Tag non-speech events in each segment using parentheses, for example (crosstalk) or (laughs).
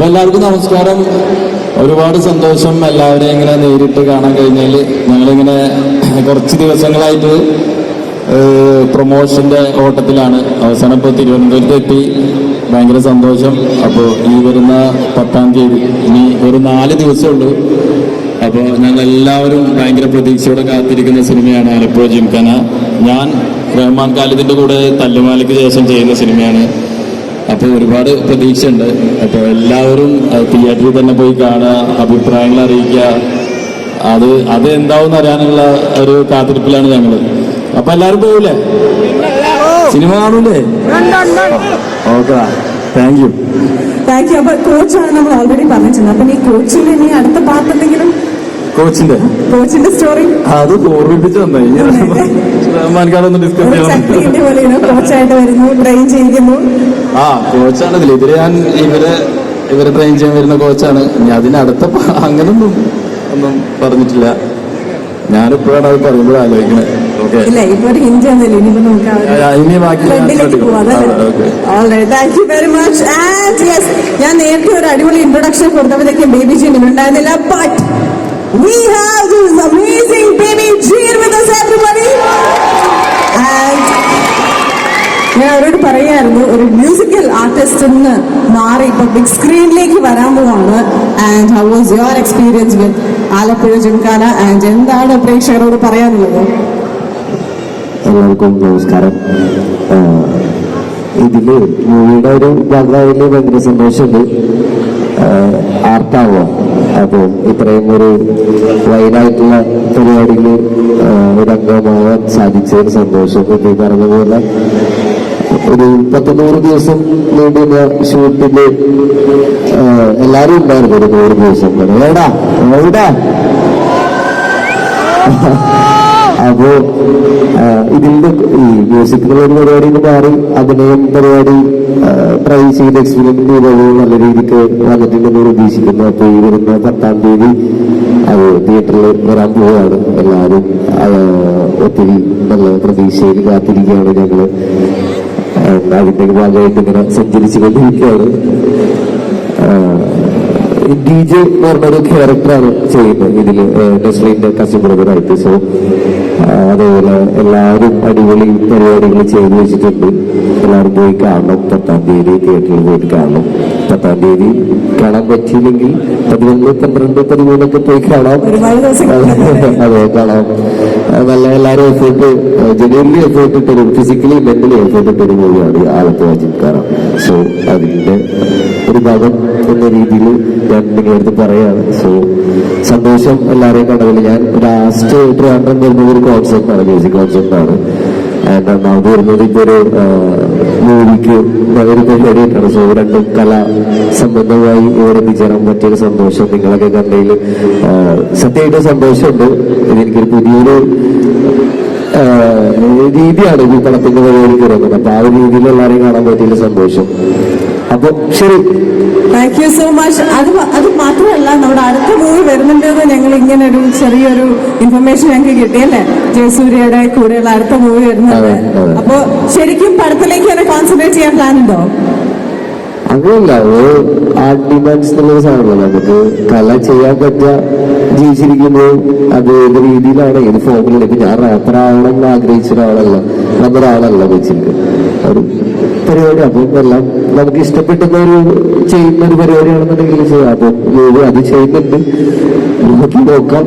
അപ്പൊ എല്ലാവർക്കും നമസ്കാരം. ഒരുപാട് സന്തോഷം എല്ലാവരെയും ഇങ്ങനെ നേരിട്ട് കാണാൻ കഴിഞ്ഞാൽ ഞങ്ങളിങ്ങനെ കുറച്ച് ദിവസങ്ങളായിട്ട് പ്രൊമോഷന്റെ ഓട്ടത്തിലാണ്. അവസാനം ഇപ്പോൾ തിരുവനന്തപുരത്ത് എത്തി ഭയങ്കര സന്തോഷം. അപ്പോൾ ഈ വരുന്ന പത്താം തീയതി ഇനി ഒരു നാല് ദിവസമേ ഉള്ളൂ. അപ്പോൾ ഞങ്ങൾ എല്ലാവരും ഭയങ്കര പ്രതീക്ഷയോടെ കാത്തിരിക്കുന്ന സിനിമയാണ് ആലപ്പുഴ ജിംഖാന. ഞാൻ റഹ്മാൻ ഖാലിദിന്റെ കൂടെ തല്ലുമാലയ്ക്ക് ശേഷം ചെയ്യുന്ന സിനിമയാണ്. അപ്പോൾ ഒരുപാട് പ്രതീക്ഷയുണ്ട്. അപ്പോൾ എല്ലാവരും തിയേറ്ററിൽ തന്നെ പോയി കാണുക അഭിപ്രായങ്ങൾ അറിയിക്കുക. അത് അത് എന്താവും അറിയാനുള്ള ഒരു കാത്തിരിപ്പിലാണ് ഞങ്ങൾ അപ്പൊ എല്ലാവരും പോവില്ലേ cinema കാണൂലേ? Okay. Thank you thank you അപ്പൊ കോച്ചാണ് നമ്മൾ ഓൾറെഡി പറഞ്ഞിട്ടുണ്ട്. അപ്പൊ ഈ കോച്ചിൽ ഇനി അടുത്ത പാർട്ട് എന്തെങ്കിലും കോച്ചിന്റെ? കോച്ചിന്റെ സ്റ്റോറി അത് ഓർമ്മിപ്പിച്ചു ഡിസ്കസ് കോച്ചായിട്ട് വരുന്നു ട്രെയിൻ ചെയ്യിക്കുന്നു. ആ കോച്ചാണ്. ഇതിൽ ഇവർ ഞാൻ ഇവരെ ഇവരെ ട്രെയിൻ ചെയ്യാൻ വരുന്ന കോച്ചാണ്. ഞാൻ അതിനടുത്ത അങ്ങനൊന്നും ഒന്നും പറഞ്ഞിട്ടില്ല. ഞാനിപ്പോഴാണ് അത് പറയുമ്പോൾ ആലോചിക്കണേ. ഓക്കെ ഇല്ല ഇപ്പൊ ഒരു ഹിന്ദി ഒന്നുമില്ല ഇനിയിപ്പോ നമുക്ക് ആ ഇനി ബാക്കി ഞാൻ നേരത്തെ ഒരു അടിപൊളി ഇൻട്രൊഡക്ഷൻ കൊടുത്തപ്പോഴത്തേക്കും ബേബി ജീൻ ഉണ്ടായിരുന്നില്ല. But we have this amazing baby Jean with us everybody. And ഞാൻ അവരോട് പറയായിരുന്നു ഒരു മ്യൂസിക്കൽ ആർട്ടിസ്റ്റ് നിന്ന് മാറി ഇപ്പൊ ബിഗ് സ്ക്രീനിലേക്ക് വരാൻ പോവാണ്. And how was your experience with Alappuzha Gymkhana? And എന്താണ് പ്രേക്ഷകരോട് പറയാനുള്ളത്? എല്ലാവർക്കും നമസ്കാരം. ഇതിൽ മൂവിയുടെ ഒരു ഭാഗമായതിൽ ഭയങ്കര സന്തോഷമുണ്ട്. ആർട്ടാവോ അപ്പോൾ ഇത്രയും ഒരു വൈഡായിട്ടുള്ള പരിപാടിയിൽ ഒരു അംഗമാവാൻ സാധിച്ചതിന് സന്തോഷം ഈ പറഞ്ഞ പോലെ ഒരു പത്തൊന്നൂറ് നൂറ് ദിവസം നീണ്ടുന്ന ഷൂട്ടിൽ എല്ലാവരും ഉണ്ടായിരുന്നു ഒരു നൂറ് ദിവസം. എവിടാ എവിടാ അപ്പോ ഇതിന്റെ ഈ മ്യൂസിക്കിനുള്ള ഒരു പരിപാടി മാറി അഭിനയം പരിപാടി ട്രൈ ചെയ്ത് എക്സ്പീരിയൻസ് ചെയ്തത് നല്ല രീതിക്ക് വന്നിട്ടുണ്ടെന്ന് പ്രതീക്ഷിക്കുന്നു അപ്പൊ ഈ വരുന്ന പത്താം തീയതി അത് തിയേറ്ററിൽ വരാൻ പോവുകയാണ്. എല്ലാവരും ഒത്തിരി നല്ല പ്രതീക്ഷയിൽ കാത്തിരിക്കുകയാണ് ഞങ്ങൾ. ആ, അതിന്റെ ഭാഗമായിട്ട് ഇങ്ങനെ സഞ്ചരിച്ചു കൊണ്ടിരിക്കുകയാണ് ഡി ജെ എന്ന് പറഞ്ഞൊരു ക്യാരക്ടറാണ് ചെയ്യുന്നത്. ഇതിൽ നസ്രീന്റെ കസിൻ ബ്രദറായിട്ട് സോ അതേപോലെ എല്ലാവരും അടിപൊളി പരിപാടികൾ ചെയ്തു വെച്ചിട്ടുണ്ട്. എല്ലാവരും പോയി കാണണം. പത്താം തീയതി തിയേറ്ററിൽ പോയിട്ട് കാണണം. പത്താം തീയതി കാണാൻ പറ്റിയില്ലെങ്കിൽ പതിനൊന്ന് പന്ത്രണ്ട് പതിമൂന്നൊക്കെ പോയി കാണാം. അതെ കാണാം. നല്ല എല്ലാവരും എഫേർട്ട് ജനുവലി എഫേർട്ട് ഇട്ടൊരു ഫിസിക്കലി മെന്റലി എഫേർട്ട് ഇട്ടൊരു മൂവിയാണ് ആലപ്പുഴ ജിംക്കാറ സോ അതിന്റെ ഒരു ഭാഗം എന്ന രീതിയിൽ ഞാൻ നിങ്ങളുടെ അടുത്ത് പറയാണ്. സോ സന്തോഷം എല്ലാവരെയും കണ്ടതിൽ ഞാൻ ലാസ്റ്റ് ട്രിവാൻഡ്രം വരുന്നത് ഒരു കോൺസെപ്റ്റാണ് മ്യൂസിക് കോൺസെപ്റ്റാണ് ആൻഡ് ഒന്നാമത് വരുന്നത് ഇപ്പൊ ഒരു മൂവിക്ക് പകരുന്ന പരിപാടിയായിട്ടാണ് സോ രണ്ടും കല സംബന്ധമായി ഇവിടെ എത്തിച്ചേരാൻ പറ്റിയൊരു സന്തോഷം നിങ്ങളൊക്കെ കണ്ടതിൽ സത്യമായിട്ട് സന്തോഷമുണ്ട്. ഇതെനിക്കൊരു പുതിയൊരു രീതിയാണ് ഈ പണത്തിന്റെ പരിപാടിക്ക് വരുന്നത് അപ്പൊ ആ ഒരു രീതിയിൽ എല്ലാവരെയും കാണാൻ പറ്റിയതിൽ സന്തോഷം. അപ്പൊ ശരി. താങ്ക് യു സോ മച്ച് അത് അത് മാത്രമല്ല നമ്മുടെ അടുത്ത മൂവി വരുന്നുണ്ടെന്ന് ഞങ്ങൾ ഇങ്ങനെ ഒരു ചെറിയൊരു ഇൻഫർമേഷൻ ഞങ്ങൾക്ക് കിട്ടിയല്ലേ ജയസൂര്യയുടെ കൂടെയുള്ള അടുത്ത മൂവി വരുന്നുണ്ട്. അപ്പൊ ശരിക്കും പടത്തിലേക്ക് തന്നെ കോൺസെൻട്രേറ്റ് ചെയ്യാൻ പ്ലാൻ ഉണ്ടോ? അങ്ങനെയല്ല ആർട്ട് ഡിമാൻഡ്സ് എന്നുള്ള സാധനമല്ല. നമുക്ക് കല ചെയ്യാൻ പറ്റുക ജീവിച്ചിരിക്കുമ്പോൾ അത് ഏത് രീതിയിലാണ് ഏത് ഫോമിലാണ് ഇപ്പൊ ഞാൻ റാപ്പർ ആവണം എന്ന് ആഗ്രഹിച്ച ഒരാളല്ല നമ്മൊരാളല്ല വെച്ചിരിക്കും ഒരു പരിപാടി. അപ്പം എല്ലാം നമുക്ക് ഇഷ്ടപ്പെട്ടുന്ന ഒരു ചെയ്യുന്ന ഒരു പരിപാടിയാണെന്നുണ്ടെങ്കിൽ ചെയ്യാം. അപ്പം അത് ചെയ്യുന്നുണ്ട്. നോക്കി. നോക്കാം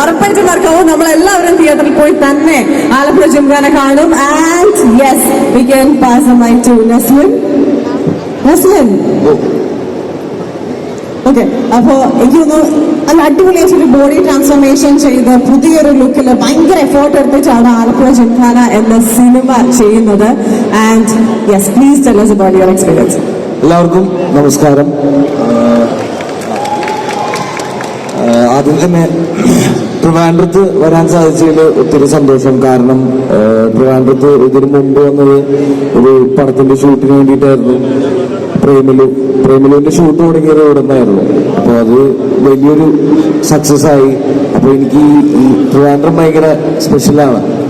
ഉറപ്പായിട്ടും വർക്കാവും. നമ്മൾ എല്ലാവരും തിയേറ്ററിൽ പോയി തന്നെ ആലപ്പുഴ ജിംഖാന കാണും. And yes we can pass my to Naslen Naslen okay അപ്പോ എനിക്ക് തോന്നുന്നു നല്ല അടിപൊളിയായിട്ട് ബോഡി ട്രാൻസ്ഫോർമേഷൻ ചെയ്ത് പുതിയൊരു ലുക്കിൽ ഭയങ്കര എഫേർട്ട് എടുത്തിട്ടാണ് ആലപ്പുഴ ജിംഖാന എന്ന സിനിമ ചെയ്യുന്നത്. And yes please tell us about your experience എല്ലാവർക്കും നമസ്കാരം. ആദ്യം തന്നെ ട്രിവാൻഡ്രത്ത് വരാൻ സാധിച്ചതിൽ ഒത്തിരി സന്തോഷം. കാരണം ട്രിവാൻഡ്രത്ത് ഇതിനു മുമ്പ് വന്നത് ഒരു പടത്തിന്റെ ഷൂട്ടിന് വേണ്ടിയിട്ടായിരുന്നു. പ്രേമലു പ്രേമിലുവിന്റെ ഷൂട്ട് തുടങ്ങിയത് ഇവിടെ നിന്നായിരുന്നു അപ്പോൾ അത് വലിയൊരു സക്സസ് ആയി. അപ്പോൾ എനിക്ക് ഈ- ട്രിവാൻഡ്രം ഭയങ്കര സ്പെഷ്യലാണ്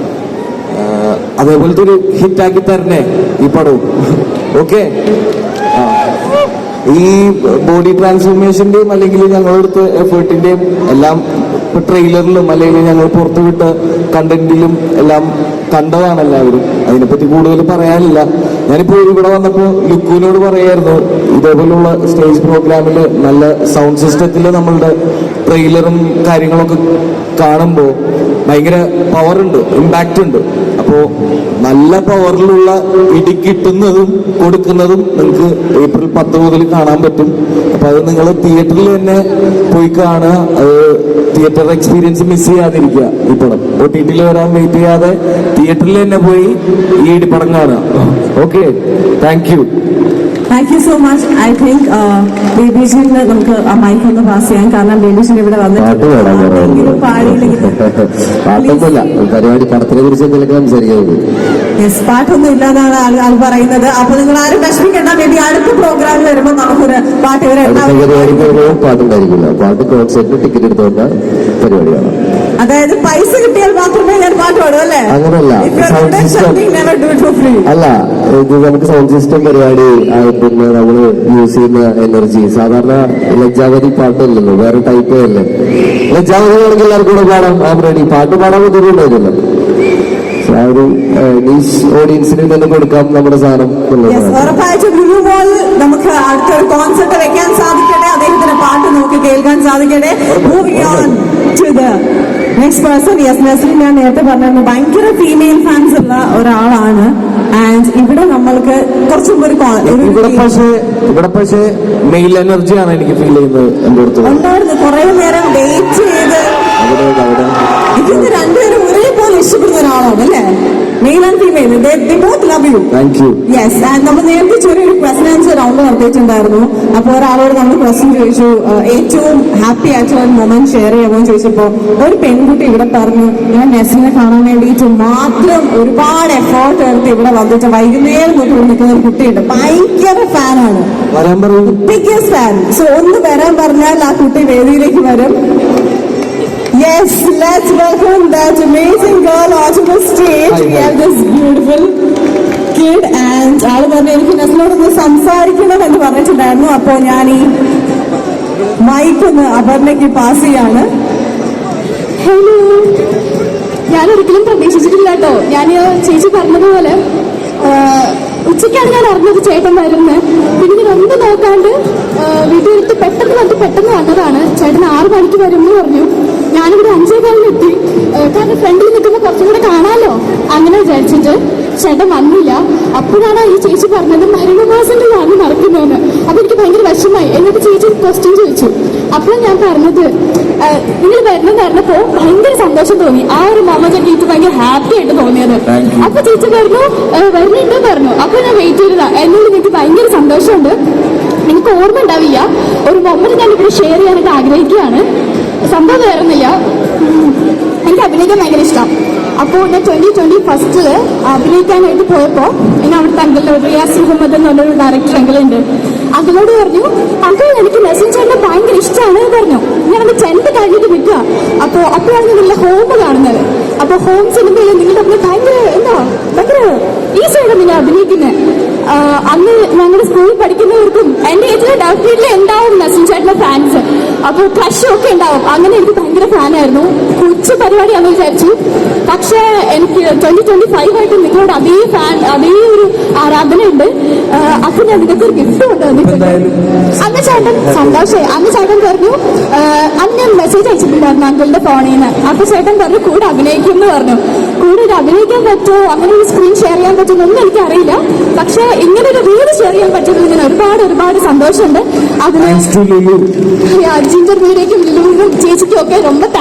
അതേപോലത്തെ ഒരു ഹിറ്റാക്കി തരണേ ഈ പടവും. ഓക്കെ ഈ ബോഡി ട്രാൻസ്ഫോർമേഷന്റെയും അല്ലെങ്കിൽ ഞങ്ങളെടുത്ത് എഫേർട്ടിന്റെയും എല്ലാം ട്രെയിലറിലും അല്ലെങ്കിൽ ഞങ്ങൾ പുറത്തുവിട്ട കണ്ടന്റിലും എല്ലാം കണ്ടതാണ് എല്ലാവരും. അതിനെപ്പറ്റി കൂടുതൽ പറയാനില്ല. ഞാനിപ്പോ ഇവിടെ വന്നപ്പോ ലുക്കുവിനോട് പറയായിരുന്നു ഇതേപോലുള്ള സ്റ്റേജ് പ്രോഗ്രാമിൽ നല്ല സൗണ്ട് സിസ്റ്റത്തിൽ നമ്മളുടെ ട്രെയിലറും കാര്യങ്ങളൊക്കെ കാണുമ്പോൾ ഭയങ്കര പവർ ഉണ്ട് ഇമ്പാക്റ്റ് ഉണ്ട്. അപ്പോൾ നല്ല പവറിലുള്ള ഇടി കിട്ടുന്നതും കൊടുക്കുന്നതും നിങ്ങൾക്ക് ഏപ്രിൽ പത്ത് മുതൽ കാണാൻ പറ്റും. അപ്പൊ അത് നിങ്ങൾ തിയേറ്ററിൽ തന്നെ പോയി കാണുക. അത് തിയേറ്റർ എക്സ്പീരിയൻസ് മിസ് ചെയ്യാതിരിക്കുക ഈ പടം. ഒ ടി ടിയിൽ വരാൻ വെയിറ്റ് ചെയ്യാതെ തിയേറ്ററിൽ തന്നെ പോയി ഈ ഇടിപ്പടം കാണുക. Okay thank you thank you so much I think ബേബിജിന് നമുക്ക് ആ മൈക്ക് ഒന്ന് പാസ് ചെയ്യാം കാരണം ബേബിജിന് ഇവിടെ വന്നിട്ട് പാടിയില്ലെങ്കിൽ (laughs) പരിപാടി പടത്തിനെ കുറിച്ച് എന്തെങ്കിലും സംസാരിക്കുന്നത് യെസ് പാട്ടൊന്നും ഇല്ലാന്നാണ് ആൾ പറയുന്നത്. അപ്പൊ നിങ്ങൾ ആരും വിഷമിക്കേണ്ട. വേണ്ടി അടുത്ത പ്രോഗ്രാമിൽ വരുമ്പോൾ നമുക്കൊരു പാട്ട് പരിപാടിയാണ്. അതായത് പൈസ കിട്ടിയാൽ മാത്രമേ ഞാൻ പാട്ട് പാടൂ അല്ലേ? അങ്ങനല്ല. അല്ല ഇത് നമുക്ക് സൗണ്ട് സിസ്റ്റം പരിപാടി പിന്നെ നമ്മൾ യൂസ് ചെയ്യുന്ന എനർജി സാധാരണ ലജ്ജാവതി പാട്ടല്ലല്ലോ വേറെ ടൈപ്പേ അല്ലേ? ലജ്ജാവതി ആണെങ്കിൽ എല്ലാവർക്കും കൂടെ പാടാം. ആ പരിപാടി പാട്ട് പാടാൻ ബുദ്ധിമുട്ടായിരുന്നല്ലോ ആ ഒരു നീഷ് ഓഡിയൻസിന് തന്നെ കൊടുക്കാം നമ്മുടെ സാധനം ഉറപ്പായിട്ടും ലുലു മോൾ നമുക്ക് അടുത്തൊരു കോൺസെർട്ട് വെക്കാൻ സാധിക്കട്ടെ അദ്ദേഹത്തിന്റെ പാട്ട് നമുക്ക് കേൾക്കാൻ സാധിക്കട്ടെ. നെക്സ്റ്റ് പേഴ്സൺ യെസ് നസ്ലിൻ ഞാൻ നേരത്തെ പറഞ്ഞു ഭയങ്കര ഫീമെയിൽ ഫാൻസ് ഉള്ള ഒരാളാണ്. ആൻഡ് ഇവിടെ നമ്മൾക്ക് കുറച്ചും ഒരു ഇവിടെ പക്ഷേ ഇവിടെ പക്ഷേ മെയിൽ എനർജിയാണ് എനിക്ക് ഫീൽ ചെയ്യുന്നത് എന്റെ അടുത്ത്. ഉണ്ടായിരുന്നു കുറെ നേരം വെയിറ്റ് ചെയ്ത് ഇതിന് രണ്ടുപേരും ഒരേപോലെ ഇഷ്ടപ്പെടുന്ന ഒരാളാണ് അല്ലേ? Male and female both love you thank you yes നമ്മൾ നേരത്തെ ചെറിയൊരു ക്വസ്റ്റൻ ആൻസർ റൗണ്ട് നടത്തിയിട്ടുണ്ടായിരുന്നു. അപ്പോൾ ഒരാളോട് നമ്മൾ ക്വസ്റ്റൻ ചോദിച്ചു. ഏറ്റവും ഹാപ്പി ആയിട്ടുള്ള ഒരു മൊമെന്റ് ഷെയർ ചെയ്യാമോ ചോദിച്ചപ്പോൾ ഒരു പെൺകുട്ടി ഇവിടെ പറഞ്ഞു ഞാൻ നെസ്ലിനെ കാണാൻ വേണ്ടിയിട്ട് മാത്രം ഒരുപാട് എഫേർട്ട് എടുത്ത് ഇവിടെ വന്നിട്ട് വൈകുന്നേരം തൊട്ട് ഇവിടെ നിൽക്കുന്ന ഒരു കുട്ടിയുണ്ട്. ഭയങ്കര ഫാനാണ് ബിഗ്ഗസ്റ്റ് ഫാൻ സോ ഒന്ന് വരാൻ പറഞ്ഞാൽ ആ കുട്ടി വേദിയിലേക്ക് വരും. Yes, let's welcome that amazing girl onto the stage. Hi, We hi. have this beautiful kid and ആൾ പറഞ്ഞു എനിക്ക് നെസ്ലോടൊന്ന് സംസാരിക്കണം എന്ന് പറഞ്ഞിട്ടുണ്ടായിരുന്നു. അപ്പോൾ ഞാൻ ഈ മൈക്ക് ഒന്ന് അപർണയ്ക്ക് പാസ് ചെയ്യാണ്. ഹലോ ഞാൻ ഒരിക്കലും പ്രതീക്ഷിച്ചിട്ടില്ല കേട്ടോ. ഞാൻ ചേച്ചി പറഞ്ഞതുപോലെ ഉച്ചയ്ക്കാണ് ഞാൻ അറിഞ്ഞത് ചേട്ടൻ വരുന്നത് പിന്നെ ഞാൻ ഒന്നും നോക്കാണ്ട് വീട്ടിലെടുത്ത് പെട്ടെന്ന് വന്ന് പെട്ടെന്ന് വന്നതാണ്. ചേട്ടൻ ആറ് മണിക്ക് വരും എന്ന് പറഞ്ഞു. ഞാനിവിടെ അഞ്ചേ കാലിന് എത്തി. ആ, കാരണം ഫ്രണ്ടിൽ നിൽക്കുമ്പോൾ കുറച്ചും കൂടെ കാണാമല്ലോ അങ്ങനെ വിചാരിച്ചിട്ട് ചേട്ടൻ വന്നില്ല. അപ്പോഴാണ് ഈ ചേച്ചി പറഞ്ഞത് മരണമാസന്റെ ആണ് നടക്കുന്നതെന്ന്. അപ്പൊ എനിക്ക് ഭയങ്കര വിഷമായി എന്നിട്ട് ചേച്ചി ക്വസ്റ്റ്യൻ ചോദിച്ചു. അപ്പോൾ ഞാൻ പറഞ്ഞത് നിങ്ങൾ വരുന്നത് പറഞ്ഞപ്പോ ഭയങ്കര സന്തോഷം തോന്നി. ആ ഒരു മൊമെന്റ് എനിക്ക് ഭയങ്കര ഹാപ്പി ആയിട്ട് തോന്നിയത്. അപ്പൊ ചേച്ചി പറഞ്ഞു "ആ, വരുന്നുണ്ട് പറഞ്ഞു. അപ്പൊ ഞാൻ വെയിറ്റ് ചെയ്തതാ. എന്നോട് എനിക്ക് ഭയങ്കര സന്തോഷമുണ്ട്. എനിക്ക് ഓർമ്മ ഉണ്ടാവില്ല. ഒരു മൊമെന്റ് ഞാൻ ഇവിടെ ഷെയർ ചെയ്യാനായിട്ട് ആഗ്രഹിക്കുകയാണ്. സംഭവം വേറൊന്നുമില്ല. എനിക്ക് അഭിനയിക്കാൻ ഭയങ്കര ഇഷ്ടം. അപ്പോൾ ഞാൻ ട്വന്റി ട്വന്റി ഫസ്റ്റിൽ അഭിനയിക്കാനായിട്ട് പോയപ്പോൾ എന്നെ അവിടുത്തെ അങ്കിളിന്റെ റിയാസ് മുഹമ്മദ് എന്ന് പറഞ്ഞൊരു ഡയറക്ടർ അങ്കിളുണ്ട് അങ്കിളോട് പറഞ്ഞു അങ്കിൾ എനിക്ക് മെസ്സേജ് ചേട്ടനെ ഭയങ്കര ഇഷ്ടമാണ് പറഞ്ഞു. ഞാൻ അത് ടെൻത്ത് കഴിഞ്ഞിട്ട് വിട്ടുക അപ്പോൾ അപ്പോഴാണ് നിങ്ങളുടെ ഹോം കാണുന്നത്. അപ്പോൾ ഹോം സിനിമയിൽ നിങ്ങളുടെ അമ്മ ഭയങ്കര എന്താ ഭയങ്കര ഈസിയാണ് നിങ്ങൾ അഭിനയിക്കുന്നത് അന്ന് ഞങ്ങളുടെ സ്കൂളിൽ പഠിക്കുന്നവർക്കും എന്റെ ഏജിലെ ഡെഫിനറ്റ്ലി ഉണ്ടാവും നസീം ചേട്ടന്റെ ഫാൻസ് അപ്പോൾ ക്രഷും ഒക്കെ ഉണ്ടാവും. അങ്ങനെ എനിക്ക് ഭയങ്കര ഫാനായിരുന്നു കൊച്ചു പരിപാടിയാണെന്ന് വിചാരിച്ചു. പക്ഷേ എനിക്ക് ട്വന്റി ട്വന്റി ഫൈവ് ആയിട്ട് നിങ്ങളോട് അതേ ഫാൻ അതേ ഒരു ആരാധനയുണ്ട് ആ, അപ്പൊ ഞാൻ നിങ്ങൾക്ക് ഒരു ഗിഫ്റ്റ് കൊണ്ടുവന്നിട്ടുണ്ട് അന്ന് ചേട്ടൻ സന്തോഷമായി അന്ന് ചേട്ടൻ പറഞ്ഞു ആ, അന്ന് ഞാൻ മെസ്സേജ് അയച്ചിട്ടുണ്ടായിരുന്നു അങ്കിളിന്റെ ഫോണിൽ നിന്ന് അപ്പൊ ചേട്ടൻ പറഞ്ഞു കൂടെ അഭിനയിക്കും എന്ന് പറഞ്ഞു കൂടെ ഒരു അഭിനയിക്കാൻ പറ്റുമോ അങ്ങനെ ഒരു സ്ക്രീൻ ഷെയർ ചെയ്യാൻ പറ്റുമോ ഒന്നും എനിക്കറിയില്ല പക്ഷേ ഇങ്ങനെ ഒരു റീൽ ഷെയർ ചെയ്യാൻ പറ്റുന്നതിൽ ഞാൻ ഒരുപാട് ഒരുപാട് സന്തോഷമുണ്ട് അതിന് താങ്ക്സ് ടു ലുലു ജിഞ്ചർ മീഡിയക്കും ലുലുവിനും ചേച്ചിക്കും ഒക്കെ ரொம்ப தேங்க்ஸ்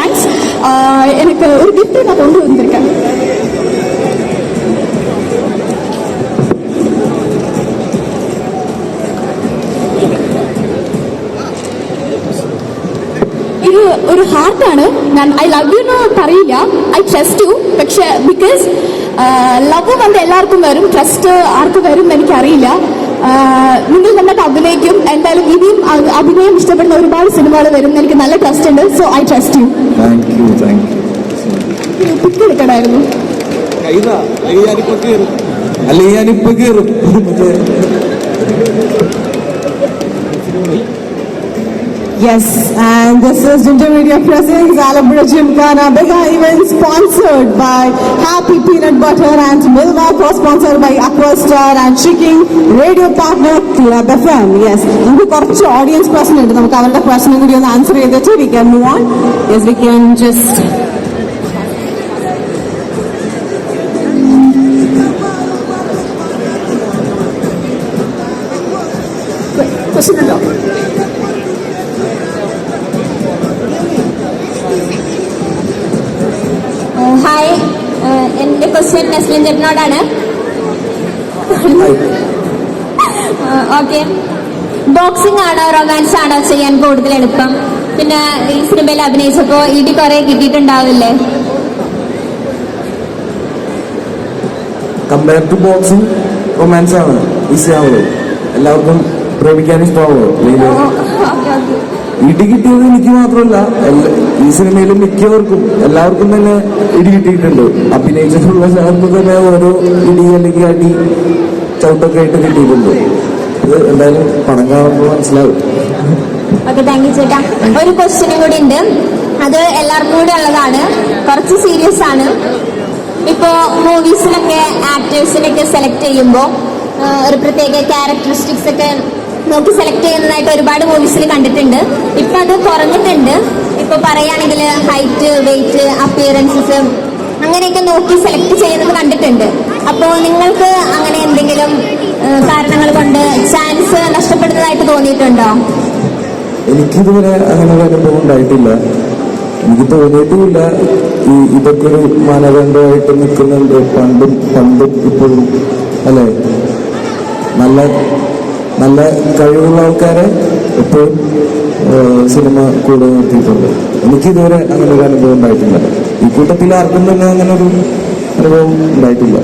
எனக்கு ஒரு gift நான் கொண்டு வந்திருக்கேன் ഇത് ഒരു ഹാർട്ടാണ് ഞാൻ ഐ ലവ് യു എന്ന് പറയില്ല ഐ ട്രസ്റ്റ് യു പക്ഷെ ബിക്കോസ് ലവ് വന്ന് എല്ലാവർക്കും വരും ട്രസ്റ്റ് ആർക്ക് വരും എന്ന് എനിക്കറിയില്ല ആ, നിങ്ങൾ നമ്മുടെ അഭിനയിക്കും എന്തായാലും ഇനിയും അഭിനയം ഇഷ്ടപ്പെടുന്ന ഒരുപാട് സിനിമകൾ വരും എനിക്ക് നല്ല ട്രസ്റ്റ് ഉണ്ട്. So I trust you pick എടുക്കണമായിരുന്നു. അല്ലെങ്കിൽ ഞാനിപ്പോ കയറും. Yes, and this is Ginger Media presents Alabama Gymkhana Bega event sponsored by Happy Peanut Butter and Milva, co-sponsored by Aquastar and Chicken, radio partner Club FM. Yes, നമുക്ക് കുറച്ച് audience question ഉണ്ട് നമുക്ക് അവരുടെ ക്വസ്റ്റനും കൂടി ഒന്ന് ആൻസർ ചെയ്തിട്ട് we can move on yes we can just question ഉണ്ടോ നെസ്ലിൻ ചേട്ടനോടാണ് ഓക്കെ. ബോക്സിംഗ് ആണോ റൊമാൻസ് ആണോ ചെയ്യാൻ കൂടുതൽ എളുപ്പം? പിന്നെ ഈ സിനിമയിൽ അഭിനയിച്ചപ്പോ ഇടി കുറെ കിട്ടിയിട്ടുണ്ടാവില്ലേ? കമ്പയർ ടു ബോക്സിംഗ് റൊമാൻസ് ആണ്. ഈസി ആവുള്ളൂ എല്ലാവർക്കും പ്രേമിക്കാൻ ഇഷ്ടമാവുള്ളൂ അല്ലെങ്കിൽ ഓക്കെ ഓക്കെ ഇടി കിട്ടിയത് എനിക്ക് മാത്രമല്ല ഈ സിനിമയിലും മിക്കവർക്കും എല്ലാവർക്കും തന്നെ ഇടി കിട്ടിയിട്ടുണ്ട്. അഭിനയിച്ചിട്ടുള്ള സ്ഥലത്ത് തന്നെ ഓരോ ഇടി അല്ലെങ്കിൽ അടി ചവിട്ടൊക്കെ ആയിട്ട് കിട്ടിയിട്ടുണ്ട്. ഇത് എന്തായാലും പണം കാണുമ്പോൾ മനസ്സിലാവും. ഒരു ക്വസ്റ്റ്യനും കൂടി ഉണ്ട്. അത് എല്ലാവർക്കും കൂടി ഉള്ളതാണ്. കുറച്ച് സീരിയസ് ആണ്. ഇപ്പോ മൂവീസിലൊക്കെ ആക്ടേഴ്സിനൊക്കെ സെലക്ട് ചെയ്യുമ്പോൾ ഒരു പ്രത്യേക ക്യാരക്ടറിസ്റ്റിക്സ് ഒക്കെ നോക്കി സെലക്ട് ചെയ്യുന്നതായിട്ട് ഒരുപാട് മൂവീസിൽ കണ്ടിട്ടുണ്ട്. ഇപ്പൊ അത് കുറഞ്ഞിട്ടുണ്ട്. ഇപ്പൊ പറയുകയാണെങ്കിൽ ഹൈറ്റ് വെയിറ്റ് അപ്പിയറൻസസ് അങ്ങനെയൊക്കെ നോക്കി സെലക്ട് ചെയ്യുന്നത് കണ്ടിട്ടുണ്ട്. അപ്പോൾ നിങ്ങൾക്ക് അങ്ങനെ എന്തെങ്കിലും കാരണങ്ങൾ കൊണ്ട് ചാൻസ് നഷ്ടപ്പെടുന്നതായിട്ട് തോന്നിയിട്ടുണ്ടോ? എനിക്കിതുവരെ അങ്ങനെ ഒരു അനുഭവം ഉണ്ടായിട്ടില്ല. എനിക്ക് തോന്നിയിട്ടുമില്ല. ഈ ഇതൊക്കെ ഒരു മാനദണ്ഡമായിട്ട് നിൽക്കുന്നുണ്ട്. പണ്ടും പണ്ടും ഇപ്പോഴും അല്ലെ? നല്ല നല്ല കഴിവുള്ള ആൾക്കാരെ എപ്പോഴും സിനിമ കൂടെ നിർത്തിയിട്ടുണ്ട്. എനിക്കിതുവരെ അങ്ങനെ ഒരു അനുഭവം ഉണ്ടായിട്ടില്ല. ഈ കൂട്ടത്തിൽ ആർക്കും തന്നെ അങ്ങനെ ഒരു അനുഭവം ഉണ്ടായിട്ടില്ല.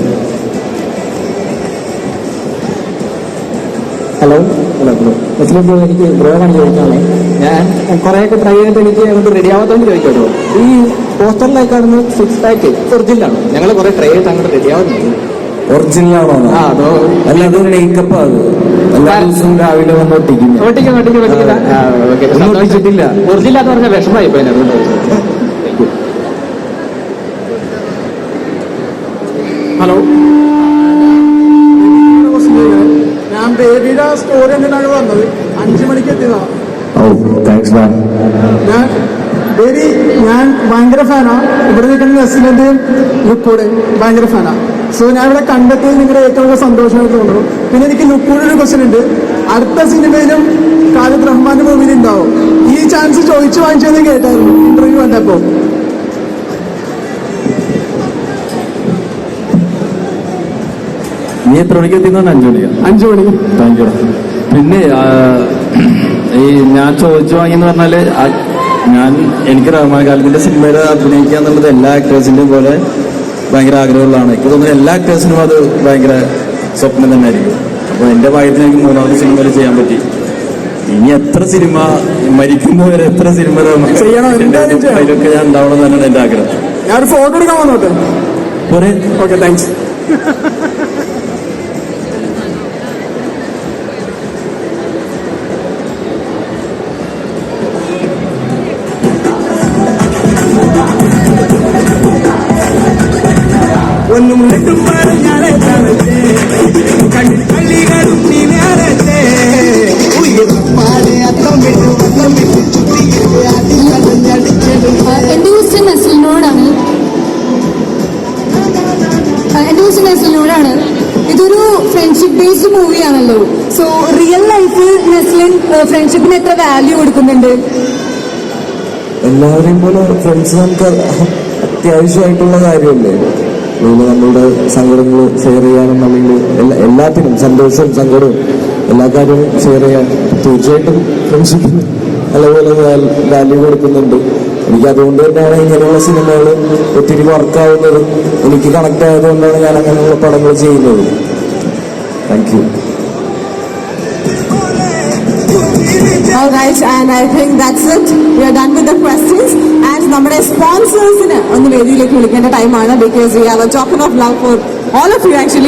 ഹലോ? ഹലോ ബ്രോ എനിക്ക് ബ്രോയാണ് ചോദിക്കാനുള്ളത് ഞാൻ കുറേയൊക്കെ ട്രൈ ചെയ്തിട്ട് എനിക്ക് അങ്ങോട്ട് റെഡി ആവാത്തോണ്ട് ചോദിക്കാമോ ഈ പോസ്റ്ററിലായി കാണുന്ന സിക്സ് പാക്ക് ഒറിജിനലാണ് ഞങ്ങൾ കുറെ ട്രൈ ചെയ്തിട്ട് അങ്ങോട്ട് റെഡി ആവുന്നുണ്ട്. ഒറിജിനലാണോ അല്ല അതോ അല്ലാതെ മേക്കപ്പ് അത് എല്ലാ ദിവസവും രാവിലെ വന്ന് ഒട്ടിക്കുന്നു ഒന്നും ഒട്ടിച്ചിട്ടില്ല. ഒറിജിനൽ എന്ന് പറഞ്ഞ വിഷമായി ഹലോ ഞാൻ ബേബിയുടെ സ്റ്റോറി എന്തിനാണ് വന്നത്? അഞ്ചു മണിക്ക് എത്തിയതാ. ഞാൻ ബേബി ഞാൻ ഭയങ്കര ഫാനാ ഇവിടെ നിൽക്കുന്ന നെസ്ലിന്റെയും ലുക്കൂടെയും ഭയങ്കര ഫാനാ സോ ഞാൻ ഇവിടെ കണ്ടെത്തിയത് നിങ്ങളുടെ ഏറ്റവും വലിയ സന്തോഷമായിട്ട് തോന്നുന്നു. പിന്നെ എനിക്ക് ലുക്കൂടൊരു ക്വസ്റ്റൻ ഉണ്ട്. അടുത്ത സിനിമയിലും ഖാലിദ് റഹ്മാന്റെ മൂവിയിൽ ഉണ്ടാവും. ഈ ചാൻസ് ചോദിച്ചു വാങ്ങിച്ചതെന്ന് കേട്ടായിരുന്നു. ഇന്റർവ്യൂ കണ്ടപ്പോ. നീ എത്ര മണിക്ക് എത്തിന്നാണ് അഞ്ചു മണി അഞ്ചു മണി. Thank you. പിന്നെ ഈ ഞാൻ ചോദിച്ചു വാങ്ങിയെന്ന് പറഞ്ഞാൽ ഞാൻ എനിക്ക് റഹ്മാൻ കാലത്തിന്റെ സിനിമയിൽ അഭിനയിക്കുക എന്നുള്ളത് എല്ലാ ആക്ടേഴ്സിന്റെയും പോലെ ഭയങ്കര ആഗ്രഹമുള്ളതാണ്. എനിക്ക് തോന്നുന്നു എല്ലാ ആക്ടേഴ്സിനും അത് ഭയങ്കര സ്വപ്നം തന്നെ ആയിരിക്കും അപ്പൊ എന്റെ ഭാഗ്യത്തിന് എനിക്ക് മൂന്നാമത് സിനിമയിൽ ചെയ്യാൻ പറ്റി. ഇനി എത്ര സിനിമ മരിക്കുന്നവരെ എത്ര സിനിമ. അതിലൊക്കെ ഞാൻ ഉണ്ടാവണം എന്നാണ് എന്റെ ആഗ്രഹം. ഞാൻ ഫോട്ടോ എടുക്കാൻ വന്നോട്ടെ? ഓക്കെ താങ്ക്സ് ഫ്രണ്ട്ഷിപ്പിന് എത്ര വാല്യൂ കൊടുക്കുന്നുണ്ട്? എല്ലാവരെയും പോലെ ഫ്രണ്ട്സ് നമുക്ക് അത്യാവശ്യമായിട്ടുള്ള കാര്യമല്ലേ അതുപോലെ നമ്മളുടെ സങ്കടങ്ങൾ ഷെയർ ചെയ്യാനും അല്ലെങ്കിൽ എല്ലാ എല്ലാത്തിനും സന്തോഷവും സങ്കടവും എല്ലാ കാര്യവും ഷെയർ ചെയ്യാൻ തീർച്ചയായിട്ടും ഫ്രണ്ട്ഷിപ്പിന് നല്ലപോലെ വാല്യൂ കൊടുക്കുന്നുണ്ട്. എനിക്ക് അതുകൊണ്ട് തന്നെയാണ് ഇങ്ങനെയുള്ള സിനിമകൾ ഒത്തിരി വർക്കാവുന്നതും എനിക്ക് കണക്ട് ആയതുകൊണ്ടാണ് ഞാൻ അങ്ങനെയുള്ള പടങ്ങൾ ചെയ്യുന്നത്. Thank you All right, and I think that's it. We are done with the questions. And നമ്മുടെ സ്പോൺസേഴ്സിന് ഒന്ന് വേദിയിലേക്ക് വിളിക്കേണ്ട ടൈമാണ് because we have a token of love for all of you actually